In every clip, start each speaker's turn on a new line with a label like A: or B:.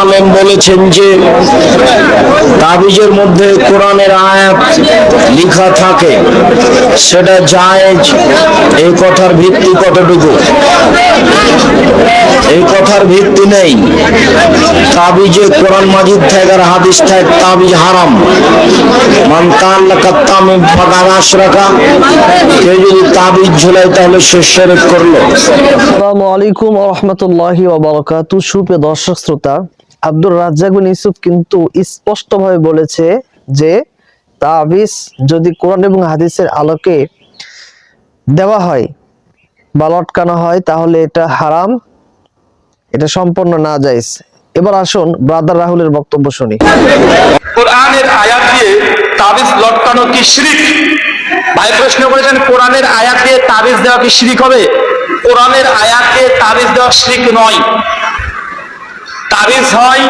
A: আলেম বলেছেন যে, তাবিজের মধ্যে কোরআনের আয়াত লিখা থাকে, সেটা জায়েজ, এই কথার ভিত্তি কতটুকু? এই কথার ভিত্তি নেই। তাবিজে কোরআন মাজিদ থেকে হাদিস থেকে তাবিজ হারাম। মান আশরাকা যদি তাবিজ তাহলে সে শিরক করল।
B: আসসালামু আলাইকুম রহমতুল্লাহি ওবরাকাতু সুপ্রিয় দর্শক, শ্রোতা, আব্দুর রাজ্জাক বিন ইউসুফ কিন্তু স্পষ্টভাবে বলেছে যে তাবিজ যদি কোরআন এবং হাদিসের আলোকে দেওয়া হয় বা লটকানো হয়, তাহলে এটা হারাম। এটা সম্পূর্ণ না যাইজ এবার আসুন ব্রাদার রাহুলের বক্তব্য শুনি।
C: কোরআনের আয়াত দিয়ে তাবিজ লটকানো কি শিরিক? ভাই প্রশ্ন করেছেন, কোরআনের আয়াত দিয়ে তাবিজ দেওয়া কি শিরিক হবে? কোরআনের আয়াত দিয়ে তাবিজ দেওয়া শিরিক নয়। তাবিজ হয়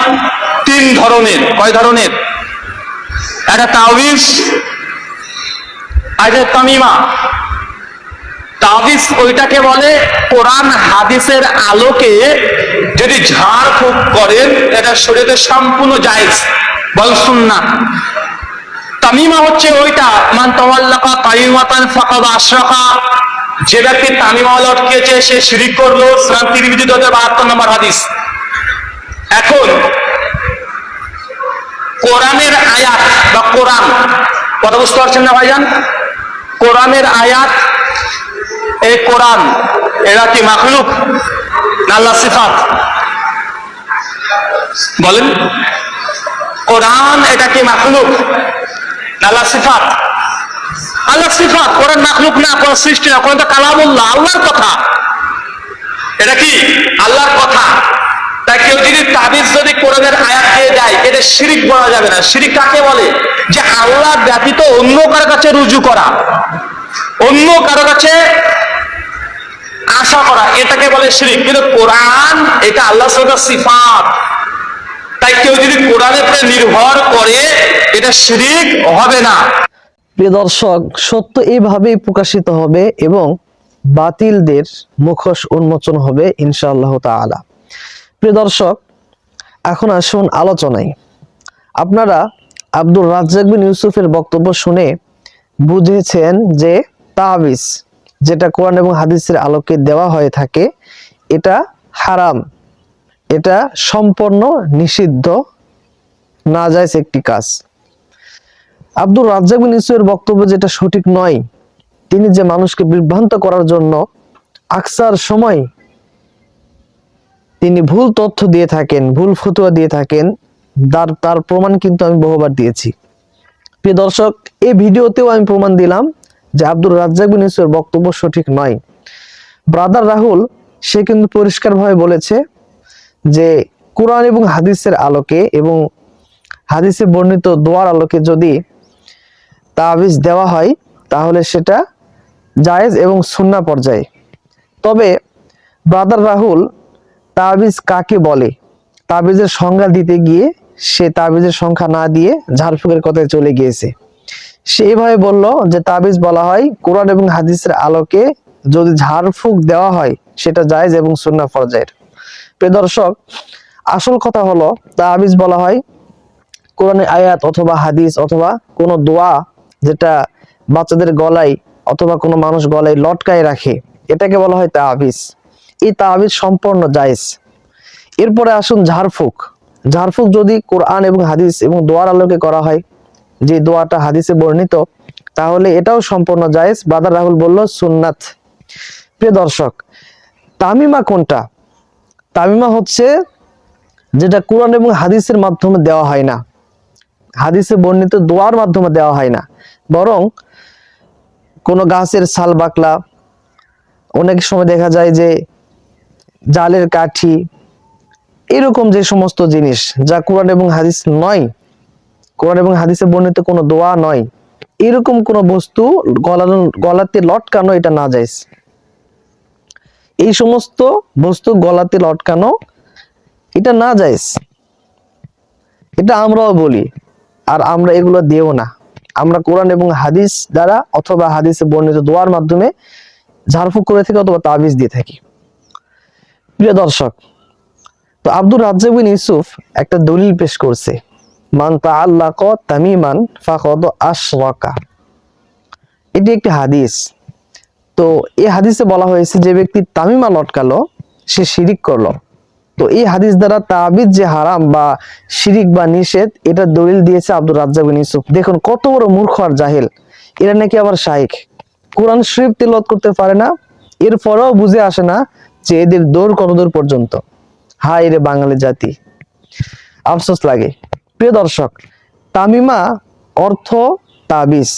C: তিন ধরনের। কয় ধরনের? একটা তাবিজ একটা তামিমা। তাবিজ ওইটাকে বলে কোরআন হাদিসের আলোকে যদি ঝাড় ফুঁক করেন, এটা শরীরে সম্পূর্ণ জায়েজ। বল সুন্না তামিমা হচ্ছে ওইটা, মান তাওয়াল্লাকা তাইমাতান ফাকাদ আশরাকা। যে ব্যক্তি তামিমা লটকেছে, সে শিরিক করল সুনান তিরমিজি 2072 নম্বর হাদিস। এখন, কোরআনের আয়াত বা কোরআন, কথা বুঝতে পারছেন না ভাইজান? কোরআনের আয়াত, এই কোরআন, এরা কি মাখলুক না আল্লাহ সিফাত? বলেন। কোরআন এটা কি মাখলুক আল্লাহ সিফাত? আল্লাহ সিফাত, কোরআন মাখলুক না কোরআন সৃষ্টি না তো কালামুল্লাহ, আল্লাহর কথা। এটা কি? আল্লাহর কথা। তাই কেউ যদি তাবিজ যদি কোরআনের আয়াত এটা শিরিক বলা যাবে না। শিরিক কাকে বলে? যে আল্লাহ ব্যতীত অন্য কারও কাছে রুজু করা, অন্য কারও কাছে আশা করা, এটাকে বলে শিরিক। কিন্তু কোরআন, এটা আল্লাহ সিফাত। কেউ যদি কোরআনের উপরে নির্ভর করে, এটা শিরিক হবে না।
B: প্রিয় দর্শক, সত্য এইভাবেই প্রকাশিত হবে এবং বাতিলদের মুখোশ উন্মোচন হবে ইনশাআল্লাহ তাআলা। প্রিয় দর্শক, এখন আসুন আলোচনায়। আপনারা আব্দুর রাজ্জাক বিন ইউসুফের বক্তব্য শুনে বুঝেছেন যে তাবিজ, যেটা কোরআন এবং হাদিসের আলোকে দেওয়া হয়ে থাকে, এটা হারাম। এটা সম্পূর্ণ নিষিদ্ধ, না যায় একটি কাজ। আব্দুর রাজ্জাক বিন ইউসুফের বক্তব্য যেটা সঠিক নয়, তিনি যে মানুষকে বিভ্রান্ত করার জন্য আকসার সময় তিনি ভুল তথ্য দিয়ে থাকেন, ভুল ফতুয়া দিয়ে থাকেন, তার তার প্রমাণ কিন্তু আমি বহুবার দিয়েছি। প্রিয় দর্শক, এই ভিডিওতেও আমি প্রমাণ দিলাম যে আব্দুর রাজ্জাক বিন ইউসুফের বক্তব্য সঠিক নয়। ব্রাদার রাহুল, সে কিন্তু পরিষ্কারভাবে বলেছে যে কোরআন এবং হাদিসের আলোকে এবং হাদিসে বর্ণিত দোয়ার আলোকে যদি তাবিজ দেওয়া হয়, তাহলে সেটা জায়েজ এবং সুন্না পর্যায়ে। তবে ব্রাদার রাহুল তাবিজ কাকে বলে? তাবিজের সংজ্ঞা দিতে গিয়ে সে তাবিজের সংখ্যা না দিয়ে ঝাড়ফুকের কথায় চলে গিয়েছে। সে এইভাবে বলল যে তাবিজ বলা হয় কোরআন এবং হাদিসের আলোকে যদি ঝাড়ফুক দেওয়া হয়, সেটা জায়েজ এবং সুন্না পর্যায়ের। প্রিয় দর্শক, আসল কথা হলো, তাবিজ বলা হয় কোরআনে আয়াত অথবা হাদিস অথবা কোনো দোয়া যেটা বাচ্চাদের গলায় অথবা কোনো মানুষ গলায় লটকায় রাখে। এটাকে বলা হয় তাবিজ। এই তাবিজ সম্পূর্ণ জায়েজ। এরপরে আসুন ঝাড়ফুক। ঝাড়ফুক যদি কোরআন এবং হাদিস এবং দোয়ার আলোকে করা হয়, যে দোয়াটা হাদিসে বর্ণিত, তাহলে এটাও সম্পূর্ণ জায়েজ। ব্রাদার রাহুল বলল, সুন্নাত। প্রিয় দর্শক, তামিমা কোনটা? তামিমা হচ্ছে যেটা কোরআন এবং হাদিসের মাধ্যমে দেওয়া হয় না। হাদিসে বর্ণিত দোয়ার মাধ্যমে দেওয়া হয় না। বরং কোনো গাছের ছাল বাকলা, অনেক সময় দেখা যায় যে জালের কাঠি, এরকম যে সমস্ত জিনিস যা কোরআন এবং হাদিস নয়, কোরআন এবং হাদিসে বর্ণিত কোনো দোয়া নয়, এরকম কোন বস্তু গলানো গলাতে লটকানো এটা না যায়। এই সমস্ত বস্তু গলাতে লটকানো, এটা না যায় এটা আমরাও বলি, আর আমরা এগুলো দেও না। আমরা কোরআন এবং হাদিস দ্বারা অথবা হাদিসে বর্ণিত দোয়ার মাধ্যমে ঝাড়ফুঁক করে থাকি অথবা তাবিজ দিয়ে থাকি। প্রিয় দর্শক, তো আব্দুর রাজ্জাক বিন ইউসুফ একটা দলিল পেশ করছে, মান তাআল্লাক তামিমান ফাকাদ আশরাকা। এটি একটি হাদিস। তো এই হাদিসে বলা হয়েছে, যে ব্যক্তি তামিমা লটকালো, সে শিরিক করল। তো এই হাদিস দ্বারা তাবিজ যে হারাম বা শিরিক বা নিষেধ, এটা দলিল দিয়েছে আব্দুর রাজ্জাক বিন ইউসুফ। দেখুন, কত বড় মূর্খ আর জাহিল। এরা নাকি আবার শাইখ কোরআন শরীফ তেলাওয়াত করতে পারে না, এরপরেও বুঝে আসে না যে এদের দৌড় কত দূর পর্যন্ত। হায় রে বাঙালি জাতি। আফসোস লাগে। প্রিয় দর্শক, তামিমা অর্থ তাবিজ।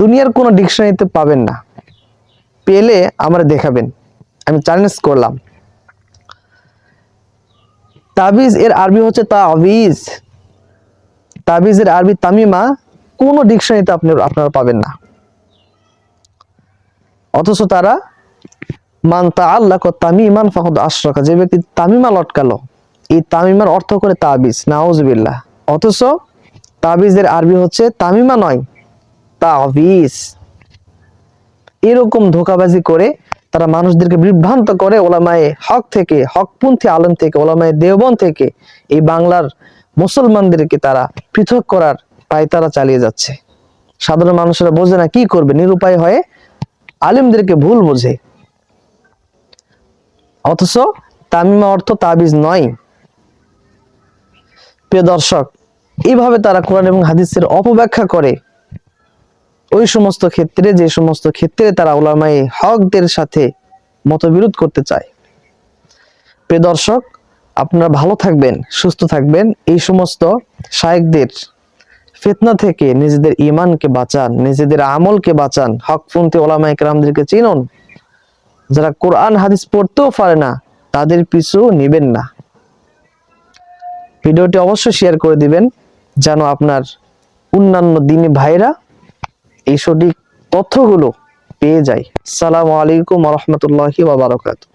B: দুনিয়ার কোনো ডিকশনারিতে পাবেন না। পেলে আমরা দেখাবেন। আমি চ্যালেঞ্জ করলাম। তাবিজ এর আরবি হচ্ছে তাবিজ। তাবিজের আরবি তামিমা কোনো ডিকশনারিতে আপনি আপনারা পাবেন না। অথচ তারা, মান তা আল্লাহ তামিমান ফাকাদ আশরাকা যে ব্যক্তি তামিমা লটকালো, এই তামিমার অর্থ করে তাবিজ, নাউজুবিল্লাহ। অথচ তাবিজের আরবি হচ্ছে তামিমা নয়, তাবিজ। এরকম ধোকাবাজি করে তারা মানুষদেরকে বিভ্রান্ত করে ওলামায়ে হক থেকে, হকপন্থী আলম থেকে, ওলামায়ে দেওবন থেকে এই বাংলার মুসলমানদেরকে তারা পৃথক করার পায়তারা চালিয়ে যাচ্ছে। সাধারণ মানুষেরা বোঝে না কি করবে, নিরুপায় হয়ে আলিমদেরকে ভুল বোঝে। অথচ তামিমা অর্থ তাবিজ নয়। প্রিয় দর্শক, এইভাবে তারা কোরআন এবং হাদিসের অপব্যাখ্যা করে ওই সমস্ত ক্ষেত্রে, যে সমস্ত ক্ষেত্রে তারা ওলামাই হকদের সাথে মতবিরোধ করতে চায়। প্রিয় দর্শক, আপনারা ভালো থাকবেন, সুস্থ থাকবেন। এই সমস্ত শায়েকদের ফিতনা থেকে নিজেদের ইমানকে বাঁচান, নিজেদের আমলকে বাঁচান। হকপন্থী ওলামা একরামদেরকে চিনুন। যারা কোরআন, হাদিস পড়তেও পারে না, তাদের পিছু নিবেন না। ভিডিওটি অবশ্যই শেয়ার করে দিবেন, যেন আপনার অন্যান্য দিনী ভাইরা এই সঠিক তথ্যগুলো পেয়ে যাই সালামু আলাইকুম রহমতুল্লাহি বাবারকাতু